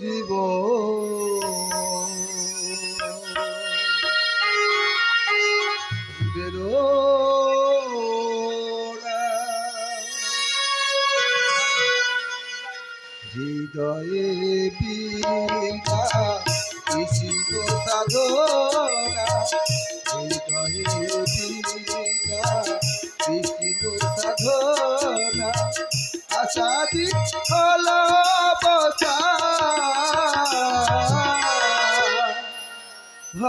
জীব হৃদয়ে বীণা কৃষ্ণ সাধনা হৃদয়ে বীণা কৃষ্ণ সাধনা আশাদি হল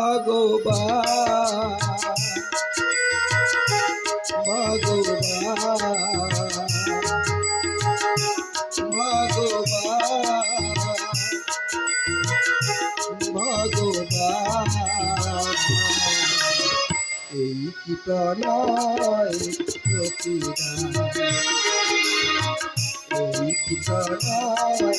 ভগবান ভগবান এই কি প্রণয় এই কি প্রণয়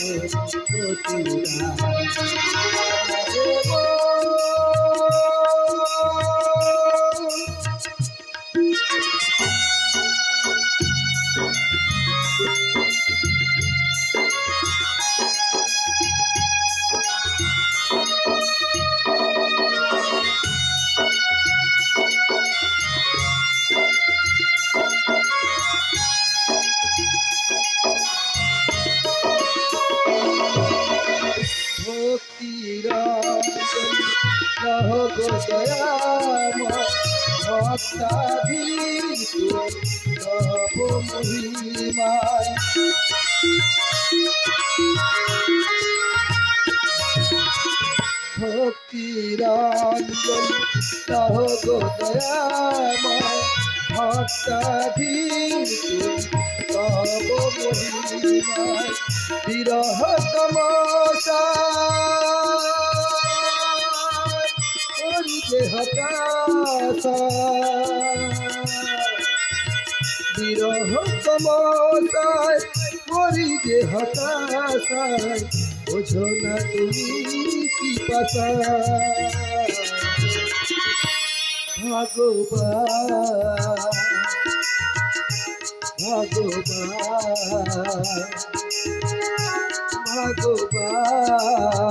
মহিমায় ভক্তিরঞ্জন সহ গোদয়াময় ভক্তাধীর তব মহিমায় বিরহ তমসা হতাশা বিরহ তমসায় মরি যে হতাশায় বোঝো না তুমি কি ভগবান ভগবান ভগবান ভগবান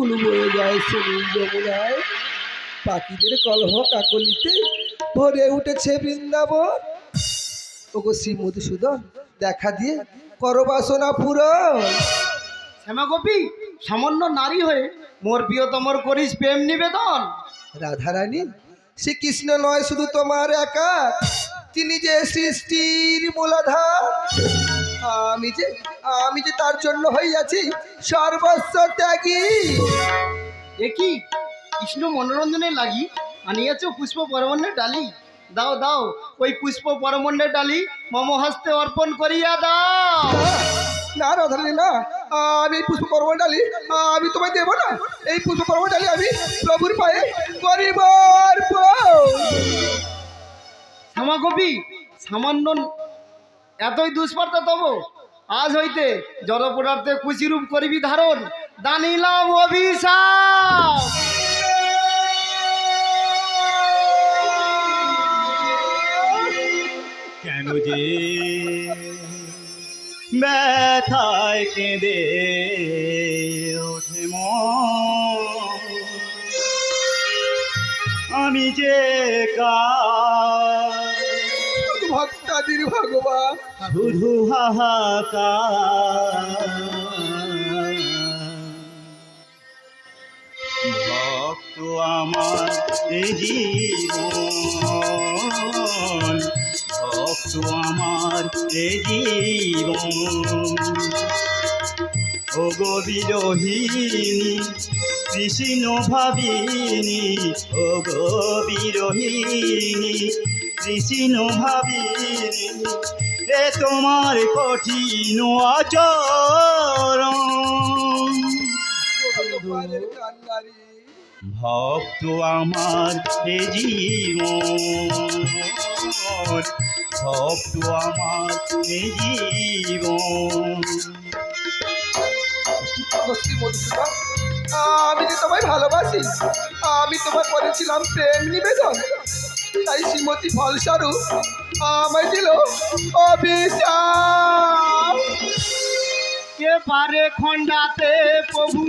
কুলু বয়ে যায় সুনীল যমুনায় পাখিদের কলহ কাকলিতে ভরে উঠেছে বৃন্দাবন। ওগো শ্রী মধুসূদন দেখা দিয়ে করবাসনা পূরণ। শ্যামাগোপী সামান্য নারী হয়ে মোর প্রিয়তমর করিস প্রেম নিবেদন। রাধারানী শ্রীকৃষ্ণ নয় শুধু তোমার একা তিনি যে সৃষ্টির মূলাধার আমি যে আমি যে তার জন্য হইয়াছি সর্বস্ব ত্যাগী। একই কৃষ্ণ মনোরঞ্জনে লাগি আনিয়াছ পুষ্প পরমণ্ডের ডালি। দাও দাও ওই পুষ্প পরমণ্ডের ডালি মম হস্তে অর্পণ করিয়া দাও। না রাধারানী না আমি এই পুষ্প পর্ব ডালি আমি তোমায় দেবো না। এই পুষ্প পর্ব ডালি আমি প্রভুর পায়ে করিব শ্যামাগোপী সামান্য এতই দুষ্পার্থা তব আজ হইতে জড় পদার্থে কুচিরূপ করিবি ধারণ। দানিলাম অভিশাপ। কেন যে ব্যথায় কেঁদে ওঠে আমি যে কার ভক্তাদির ভগবান। শুধু হাহাকার ভক্ত আমার জীবন। ভক্ত আমার জীবন। ও গো বিরোহিণী, কৃষ্ণ ভাবিনী, ও বিরোহিণী কৃষ্ণ ভাবি এ তোমার কঠিন আচরণ। ভক্ত আমার এ জীবন, ভক্ত আমার এ জীবন। আমি যে তোমায় ভালোবাসি, আমি তোমায় করেছিলাম প্রেম নিবেদন। তাই শ্রীমতী ফলস্বরূপ আমায় দিল অভিশাপ। কে পারে খণ্ডাতে প্রভু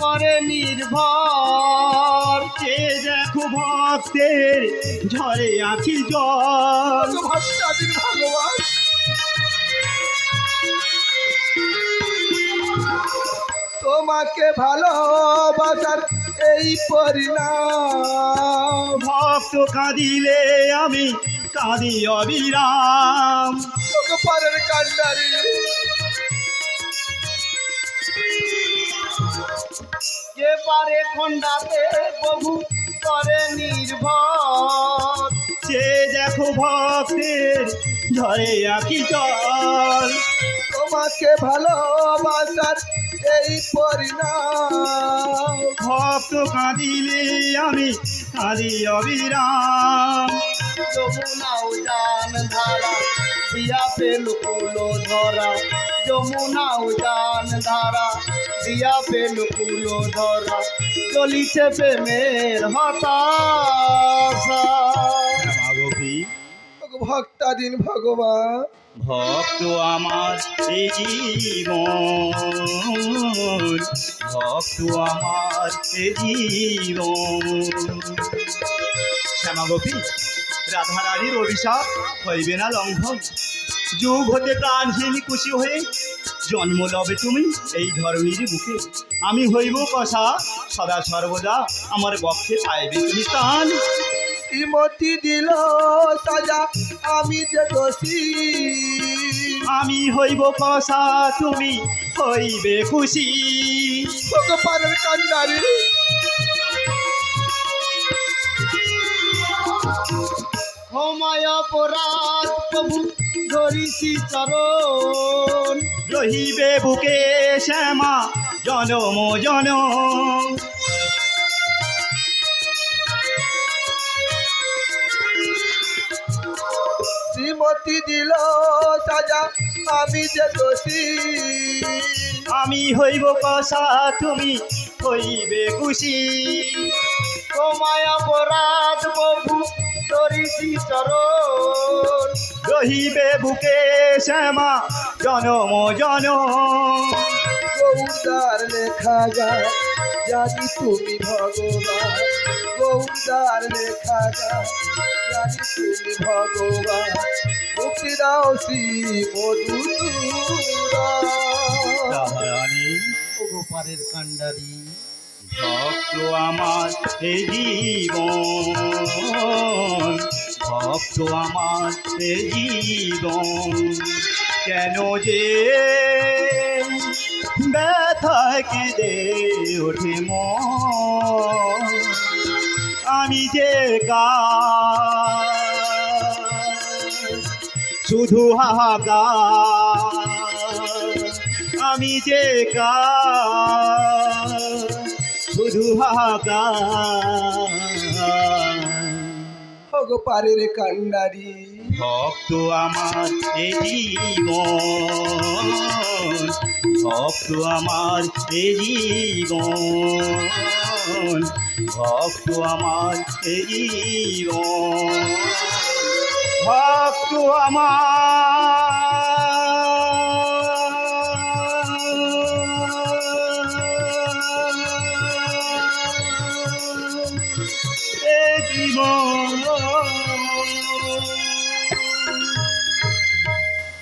করে নির্ভর। যে দেখো ভক্তের ঝরে আছি জল? ভক্তাদির ভগবান? তোমাকে ভালোবাসার এই পরিণাম। ভক্ত কাঁদিলে আমি কাঁদি অবিরাম। পরের কান্ডারি। কে পারে খণ্ডাতে প্রভু করে নির্ভর। যে দেখো ভক্তের ধরে আঁখি জল। তোমাকে ভালোবাসার এই পরিণাম। ভক্ত কাঁদিলে আমি কাঁদি অবিরাম। যমুনাও জান ধারা দিয়া পেল কুলো ধরা। যমুনাও জান ধারা দিয়া পেল কুলো ধরা। চলিছে প্রেমের হতাশা। ওগো ভক্তাদিন ভগবান। ভক্ত আমার এই জীবন ভক্ত আমার এ জীবন শ্যামাগোপী রাধারানীর অভিশাপ হইবে না লঙ্ঘন। যুগ হতে প্রাণহীন খুশি হয়ে জন্ম লবে তুমি এই ধরনীর বুকে আমি হইব কষা, সদা সর্বদা আমার বক্ষে পাইবে তুমি স্থান? শ্রীমতী দিল সাজা আমি যে দোষী। আমি হইব কষা তুমি হইবে খুশি। ওগো পরের কান্ডারি। ক্ষমায় অপরাধ প্রভু ধরিছি চরণ। রহিবে বুকে শ্যামা জনম জনম। শ্রীমতী দিল সাজা আমি যে দোষী। আমি হইব কষা তুমি হইবে খুশি। ক্ষমায় অপরাধ প্রভু ধরিছি চরণ। রহিবে বুকে শ্যামা জনম জনম। গৌরদার লেখা গা জানি তুমি ভগবান। গৌরদার লেখা গা জানি তুমি ভগবান। মুক্তি দাও শ্রী মধুসূদন। রাধারানী গোপারের কান্ডারি ভক্ত আমার জীবন। ভক্ত আমার জীবন। কেন যে ব্যথায় কেঁদে ওঠে মন। আমি যে কা শুধু হাহাকার। আমি যে কা শুধু হাহাকার। পারের কান্ডারি ভক্ত আমার এ ভক্ত আমার এ ভক্ত আমার এ জীবন বস্তু আমার।